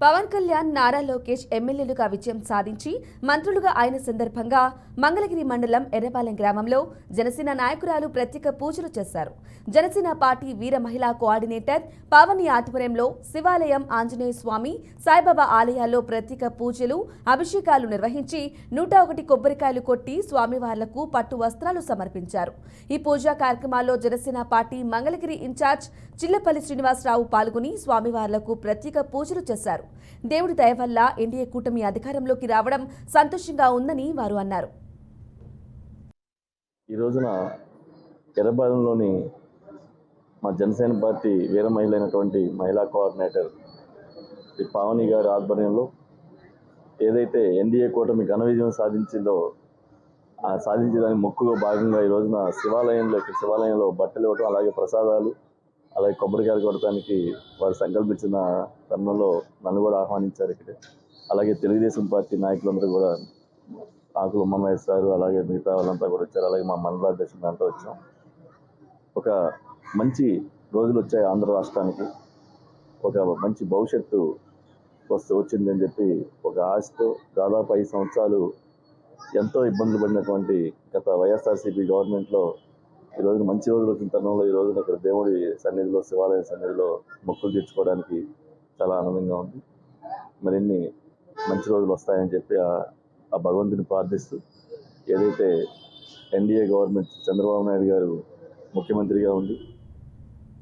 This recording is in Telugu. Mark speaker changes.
Speaker 1: పవన్ కళ్యాణ్ నారా లోకేష్ ఎమ్మెల్యేలుగా విజయం సాధించి మంత్రులుగా అయిన సందర్భంగా మంగళగిరి మండలం ఎర్రపాలెం గ్రామంలో జనసేన నాయకురాలు ప్రత్యేక పూజలు చేశారు. జనసేన పార్టీ వీర మహిళా కోఆర్డినేటర్ పావని ఆధ్వర్యంలో శివాలయం ఆంజనేయ స్వామి సాయిబాబా ఆలయాల్లో ప్రత్యేక పూజలు అభిషేకాలు నిర్వహించి నూట ఒకటి కొబ్బరికాయలు కొట్టి స్వామివార్లకు పట్టు వస్త్రాలు సమర్పించారు. ఈ పూజా కార్యక్రమాల్లో జనసేన పార్టీ మంగళగిరి ఇన్ఛార్జ్ చిల్లపల్లి శ్రీనివాసరావు పాల్గొని స్వామివార్లకు ప్రత్యేక పూజలు చేశారు. దేవుడి దయ వల్ల ఎన్డీఏ కూటమి అధికారంలోకి రావడం సంతోషంగా ఉందని వారు అన్నారు.
Speaker 2: ఈ రోజున ఎర్రబాలెంలోని మా జనసేన పార్టీ వీర మహిళైనటువంటి అయినటువంటి మహిళా కోఆర్డినేటర్ శ్రీ పావని గారి ఆధ్వర్యంలో ఏదైతే ఎన్డీఏ కూటమి ఘన విజయం సాధించిందో ఆ సాధించడానికి మొక్కుగా భాగంగా ఈ రోజున శివాలయంలో ఇక్కడ శివాలయంలో బట్టలు ఇవ్వటం అలాగే ప్రసాదాలు అలాగే కొబ్బరికాయలు కొడటానికి వారు సంకల్పించిన తరుణంలో నన్ను కూడా ఆహ్వానించారు ఇక్కడ. అలాగే తెలుగుదేశం పార్టీ నాయకులందరూ కూడా ఆకులు ఉమ్మమేస్తారు అలాగే మిగతా వాళ్ళంతా కూడా వచ్చారు. అలాగే మా మండల అధ్యక్షులు అంతా వచ్చాం. ఒక మంచి రోజులు వచ్చాయి ఆంధ్ర రాష్ట్రానికి. ఒక మంచి భవిష్యత్తు వస్తూ వచ్చిందని చెప్పి ఒక ఆశతో దాదాపు ఐదు సంవత్సరాలు ఎంతో ఇబ్బందులు పడినటువంటి గత వైఎస్ఆర్సీపీ గవర్నమెంట్లో ఈ రోజున మంచి రోజులు వచ్చిన తరుణంలో ఈ రోజున ఇక్కడ దేవుడి సన్నిధిలో శివాలయ సన్నిధిలో మొక్కులు తీర్చుకోవడానికి చాలా ఆనందంగా ఉంది. మరిన్ని మంచి రోజులు వస్తాయని చెప్పి ఆ ఆ భగవంతుని ప్రార్థిస్తూ ఏదైతే ఎన్డీఏ గవర్నమెంట్ చంద్రబాబు నాయుడు గారు ముఖ్యమంత్రిగా ఉండి